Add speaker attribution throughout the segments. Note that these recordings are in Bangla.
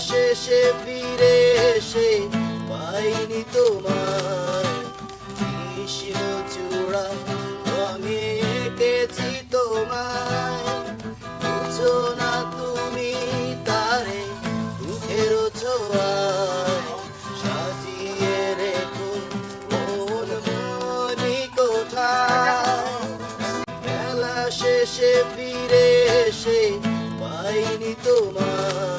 Speaker 1: শেষে ফিরে এসে পাইনি তোমার কৃষ্ণ চূড়া, আমি এঁকেছি তোমায় বুঝো না তুমি তারে দুঃখের ছোঁয়ায় সাজিয়ে রেখো, মন মনি কোঠায় মেলা শেষে ফিরে এসে পাইনি তোমার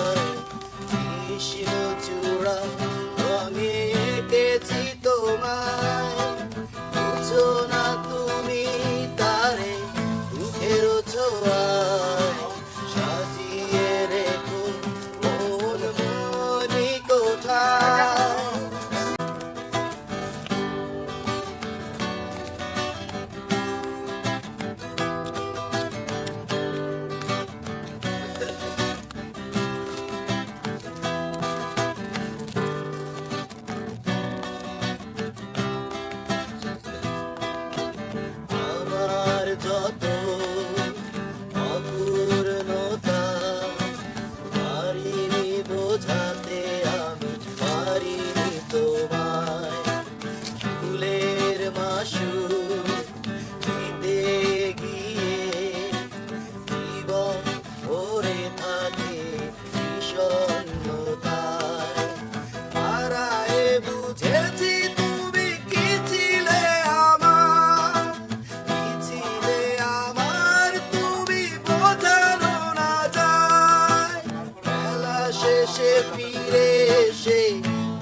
Speaker 1: ফিরে এসে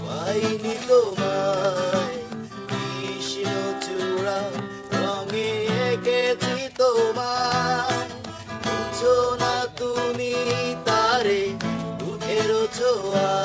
Speaker 1: পাইনি তোমায়। কৃষ্ণ চূড়া রঙে এঁকেছি তোমায়। বুঝো না তুমি তারে দুঃখের ছোঁয়ায়